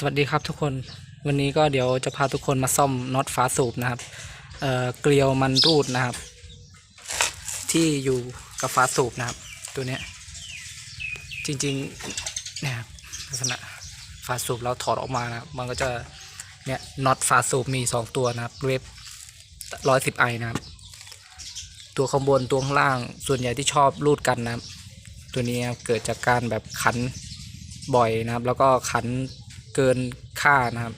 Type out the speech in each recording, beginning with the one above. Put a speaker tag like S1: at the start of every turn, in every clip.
S1: สวัสดีครับทุกคนวันนี้ก็เดี๋ยวจะพาทุกคนมาซ่อมน็อตฝาสูบนะครับเเกลียวมันรูดนะครับ ที่อยู่กับฝาสูบนะครับ ตัวเนี้ยจริงๆเนี่ยลักษณะฝาสูบเราถอดออกมานะครับมันก็จะเนี่ยน็อตฝาสูบมีสองตัวนะครับเวฟร้อยสิบไอนะครับ ตัวข้างบนตัวข้างล่างส่วนใหญ่ที่ชอบรูดกันนะครับ ตัวนี้เกิดจากการแบบขันบ่อยนะครับ แล้วก็ขัน เกินค่านะครับ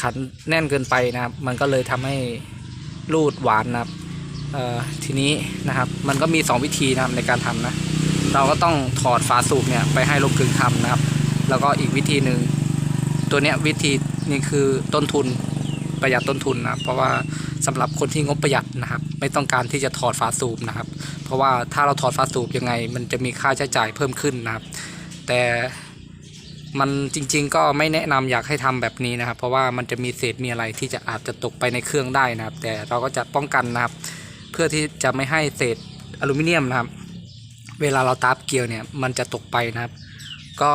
S1: ขันแน่นเกินไปนะครับ มันก็เลยทำให้รูดหวานนะครับทีนี้นะครับมันก็มี 2 วิธีนะครับในการทำนะ เราก็ต้องถอดฝาสูบเนี่ยไปให้ลมกลึงทำนะครับ แล้วก็อีกวิธีหนึ่งตัวเนี้ยวิธีนี้คือต้นทุนประหยัดต้นทุนนะเพราะว่าสำหรับคนที่งบประหยัดนะครับ ไม่ต้องการที่จะถอดฝาสูบนะครับ เพราะว่าถ้าเราถอดฝาสูบยังไง มันจะมีค่าใช้จ่ายเพิ่มขึ้นนะครับ แต่ มันจริง ๆ ก็ไม่แนะนำอยากให้ทำแบบนี้นะครับ เพราะว่ามันจะมีเศษมีอะไรที่จะอาจจะตกไปในเครื่องได้นะครับ แต่เราก็จะป้องกันนะครับ เพื่อที่จะไม่ให้เศษอลูมิเนียมนะครับ เวลาเราตาบเกลียวเนี่ยมันจะตกไปนะครับ ก็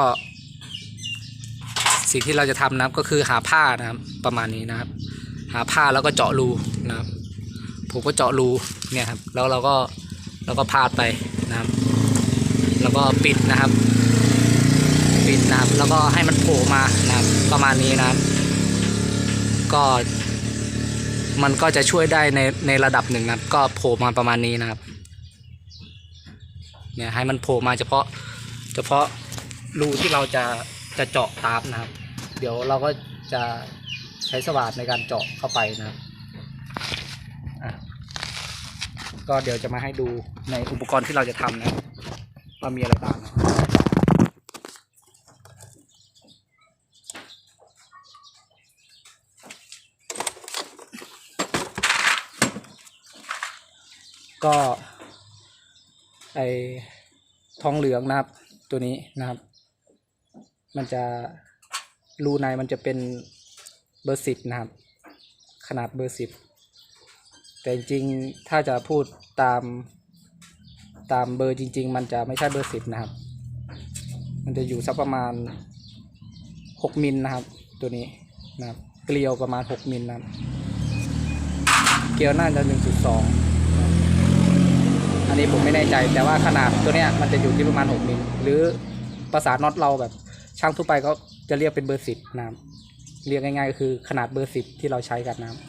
S1: สิ่งที่เราจะทำนะครับก็คือหาผ้านะครับประมาณนี้นะครับ หาผ้าแล้วก็เจาะรูนะครับ ผมก็เจาะรูเนี่ยครับแล้วเราก็เราก็พาดไปนะครับ แล้วก็ปิดนะครับ ปิดนะครับ แล้วก็ให้มันโผล่มานะครับประมาณนี้นะครับ ก็มันก็จะช่วยได้ในในระดับหนึ่งนะครับ ก็โผล่มาประมาณนี้นะครับเนี่ยให้มันโผล่มาเฉพาะเฉพาะรูที่เราจะจะเจาะตามนะครับ เดี๋ยวเราก็จะใช้สว่านในการเจาะเข้าไปนะครับก็เดี๋ยวจะมาให้ดูในอุปกรณ์ที่เราจะทำนะว่ามีอะไรบ้างนะ ก็ไอทองเหลืองนะครับ ตัวนี้นะครับ มันจะรูในมันจะเป็นเบอร์สิบนะครับ ขนาดเบอร์สิบแต่จริงถ้าจะพูดตามตามเบอร์จริง ๆ มันจะไม่ใช่เบอร์สิบนะครับ มันจะอยู่สักประมาณหกมิลนะครับ ตัวนี้นะครับ เกลียวประมาณหกมิลนะครับ เกลียวน่าจะหนึ่งจุดสอง อันนี้ผมไม่แน่ใจ แต่ว่าขนาดตัวเนี้ยมันจะอยู่ที่ประมาณหกมิลหรือภาษาน็อตเราแบบช่างทั่วไปก็จะเรียกเป็นเบอร์สิบนะครับเรียกง่ายๆก็คือขนาดเบอร์สิบที่เราใช้กันนะครับ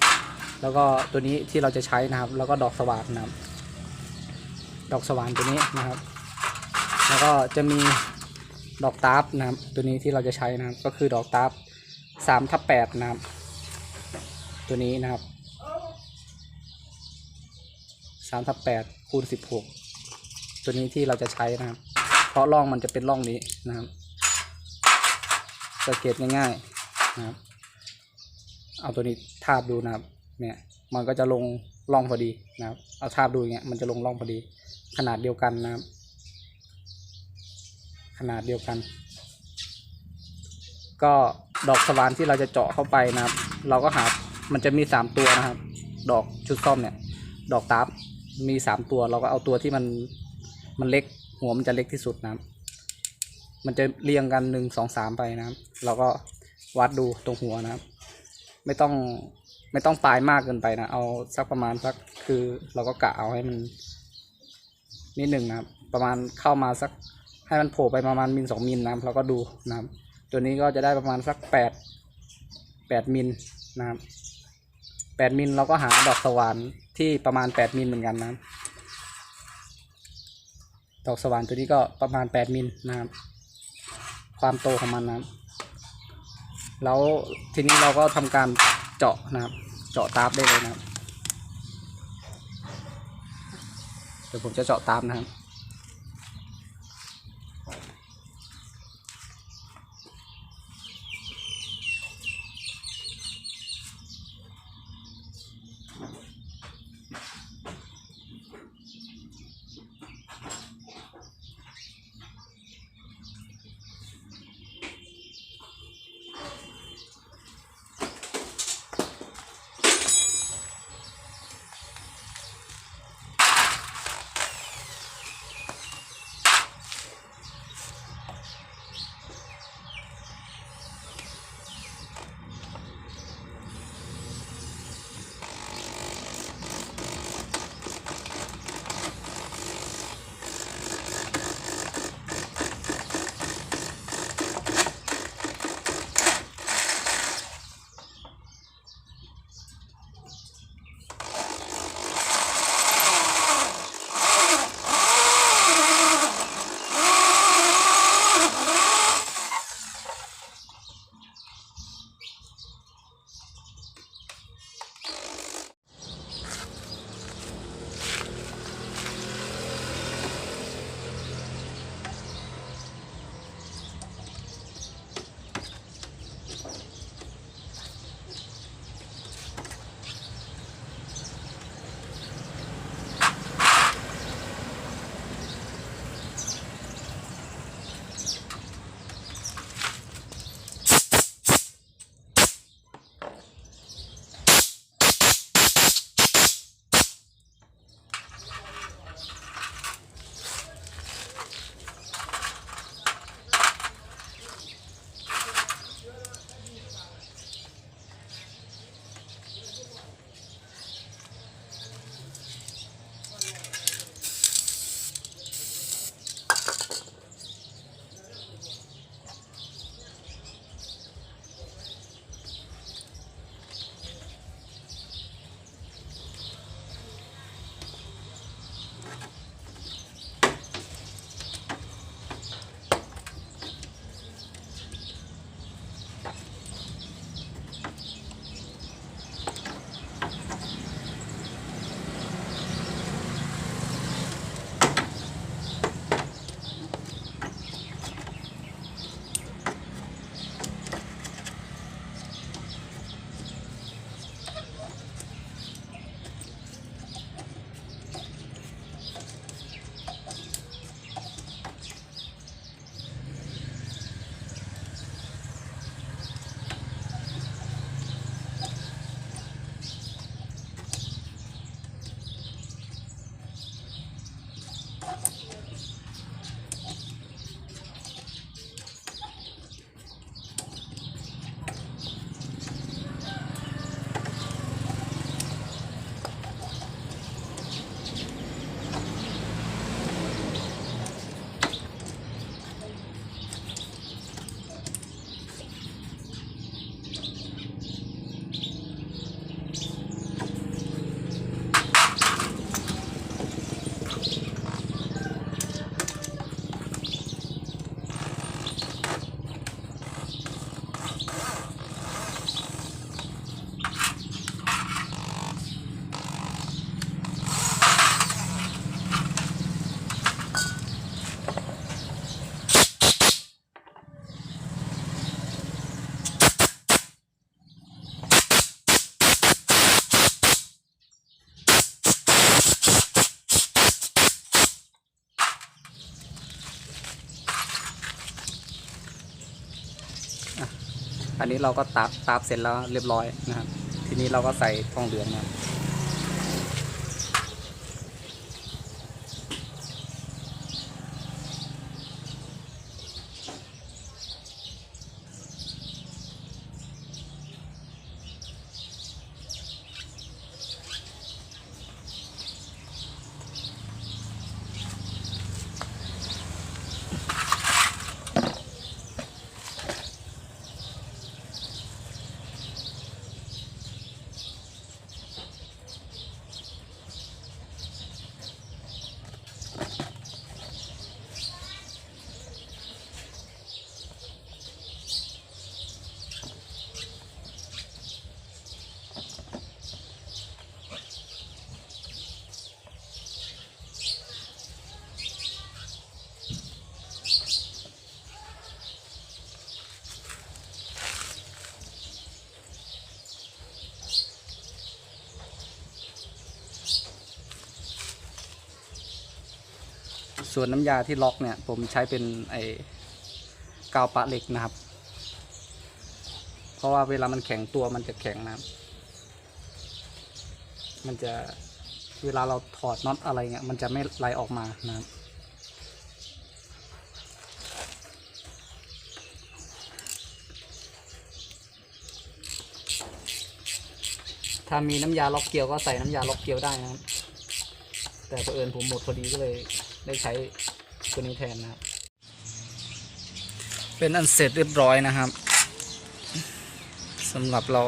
S1: แล้วก็ตัวนี้ที่เราจะใช้นะครับ แล้วก็ดอกสว่านนะครับ ดอกสว่านตัวนี้นะครับ แล้วก็จะมีดอกตาร์ฟนะครับ ตัวนี้ที่เราจะใช้นะครับ ก็คือดอกตาร์ฟสามทับแปดนะครับ ตัวนี้นะครับสามทับแปดคูณสิบหกตัวนี้ที่เราจะใช้นะครับ เพราะร่องมันจะเป็นร่องนี้นะครับสังเกตง่ายๆนะครับ เอาตัวนี้ทาบดูนะครับ เนี่ยมันก็จะลงร่องพอดีนะครับ เอาทาบดูอย่างเงี้ยมันจะลงร่องพอดี ขนาดเดียวกันนะครับ ขนาดเดียวกัน ก็ดอกสว่านที่เราจะเจาะเข้าไปนะครับ เราก็หา มันจะมีสามตัวนะครับ ดอกชุดซ่อมเนี่ย ดอกตาบ มีสามตัวเราก็เอาตัวที่มันมันเล็กหัวมันจะเล็กที่สุดนะครับ มันจะเรียงกันหนึ่งสองสามไปนะครับ เราก็วัดดูตรงหัวนะครับ ไม่ต้องไม่ต้องปลายมากเกินไปนะ เอาสักประมาณสักคือเราก็กะเอาให้มันนิดหนึ่งนะครับ ประมาณเข้ามาสักให้มันโผล่ไปประมาณมิลสองมิลนะครับเราก็ดูนะครับ ตัวนี้ก็จะได้ประมาณสักแปดแปดมิลนะครับ แปดมิลเราก็หาดอกสว่านที่ประมาณแปดมิลเหมือนกันนะดอกสว่านตัวนี้ก็ประมาณแปดมิลนะครับ ความโตของมันนะแล้วทีนี้เราก็ทำการเจาะนะครับ เจาะตาบได้เลยนะครับเดี๋ยวผมจะเจาะตามนะครับ อันนี้เราก็ตับตับเสร็จแล้วเรียบร้อยนะครับ ทีนี้เราก็ใส่ทองเหลืองนะ ส่วนน้ำยาที่ล็อกเนี่ยผมใช้เป็นไอ้กาวปะเหล็กนะครับ เพราะว่าเวลามันแข็งตัวมันจะแข็งนะครับ มันจะเวลาเราถอดน็อตอะไรเงี้ยมันจะไม่ไหลออกมานะครับถ้ามีน้ำยาล็อกเกลียวก็ใส่น้ำยาล็อกเกลียวได้นะครับ แต่เผอิญผมหมดพอดีก็เลย ได้ใช้ตัวนี้แทนนะครับ เป็นอันเสร็จเรียบร้อยนะครับสำหรับเรา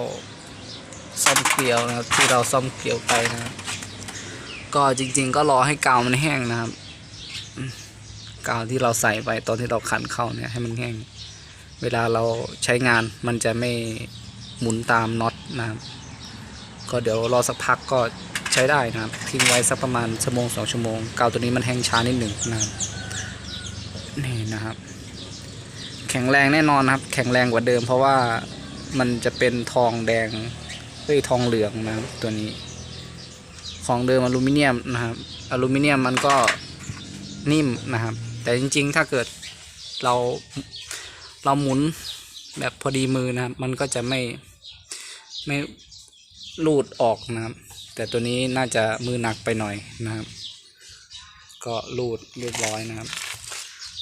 S1: ซ่อมเกลียวนะครับ ที่เราซ่อมเกลียวไปนะครับ ก็จริง ๆ ก็รอให้กาวมันแห้งนะครับกาวที่เราใส่ไปตอนที่เราขันเข้าเนี่ยให้มันแห้ง เวลาเราใช้งานมันจะไม่หมุนตามน็อตนะครับ ก็เดี๋ยวรอสักพักก็ ใช้ได้นะครับ ทิ้งไว้สักประมาณชั่วโมงสองชั่วโมงกาวตัวนี้มันแห้งช้านิดหนึ่งนะครับนี่นะครับ แข็งแรงแน่นอนนะครับ แข็งแรงกว่าเดิม เพราะว่ามันจะเป็นทองแดงเอ้ยทองเหลืองนะครับตัวนี้ ของเดิมอลูมิเนียมนะครับอลูมิเนียมมันก็นิ่มนะครับ แต่จริง ๆ ถ้าเกิดเราเราหมุนแบบพอดีมือนะครับ มันก็จะไม่ไม่รูดออกนะครับ แต่ตัวนี้น่าจะมือหนักไปหน่อยนะครับ ก็รูดเรียบร้อยนะครับ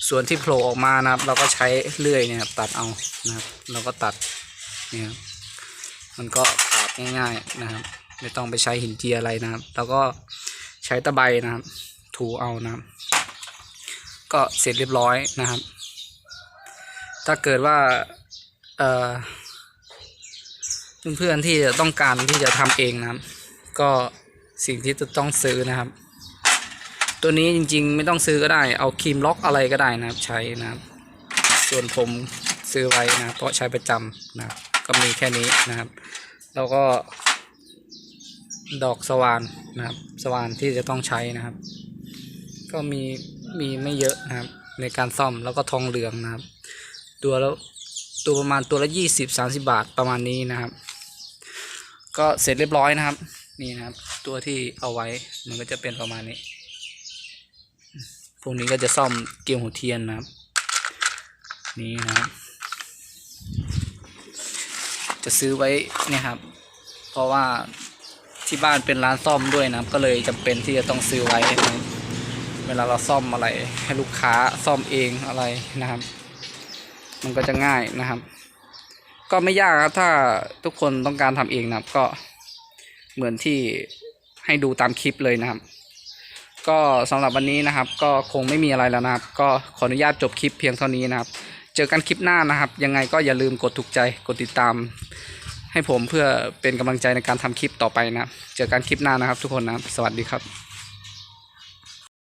S1: ส่วนที่โผล่ออกมานะครับ เราก็ใช้เลื่อยเนี่ยครับตัดเอานะครับเราก็ตัดเนี่ยมันก็ขาดง่ายๆนะครับ ไม่ต้องไปใช้หินเจียอะไรนะครับ แล้วก็ใช้ตะไบนะครับ ถูเอานะครับ ก็เสร็จเรียบร้อยนะครับ ถ้าเกิดว่าเอ่อเพื่อนๆที่จะต้องการที่จะทำเองนะครับ ก็สิ่งที่จะต้องซื้อนะครับ ตัวนี้จริงๆ ไม่ต้องซื้อก็ได้ เอาครีมล็อกอะไรก็ได้นะครับใช้นะครับ ส่วนผมซื้อไว้นะเพราะใช้ประจำนะก็มีแค่นี้นะครับ แล้วก็ ดอกสว่านนะครับ สว่านที่จะต้องใช้นะครับ ก็มีมีไม่เยอะนะครับ ในการซ่อมแล้วก็ทองเหลืองนะครับ ตัวแล้วตัวประมาณตัวละยี่สิบสามสิบาทประมาณนี้นะครับ ก็เสร็จเรียบร้อยนะครับ นี่นะครับ ตัวที่เอาไว้มันก็จะเป็นประมาณนี้ พวกนี้ก็จะซ่อมเกลียวหัวเทียนนะครับ นี่นะครับ จะซื้อไว้เนี่ยครับ เพราะว่าที่บ้านเป็นร้านซ่อมด้วยนะครับ ก็เลยจำเป็นที่จะต้องซื้อไว้นะเวลาเราซ่อมอะไร ให้ลูกค้าซ่อมเองอะไรนะครับ มันก็จะง่ายนะครับ ก็ไม่ยากครับถ้าทุกคนต้องการทำเองนะครับก็ เหมือนที่ให้ดูตามคลิปเลยนะครับ ก็สำหรับวันนี้นะครับ ก็คงไม่มีอะไรแล้วนะครับ ก็ขออนุญาตจบคลิปเพียงเท่านี้นะครับ เจอกันคลิปหน้านะครับ ยังไงก็อย่าลืมกดถูกใจกดติดตาม ให้ผมเพื่อเป็นกำลังใจในการทำคลิปต่อไปนะครับ เจอกันคลิปหน้านะครับ ทุกคนนะครับ สวัสดีครับ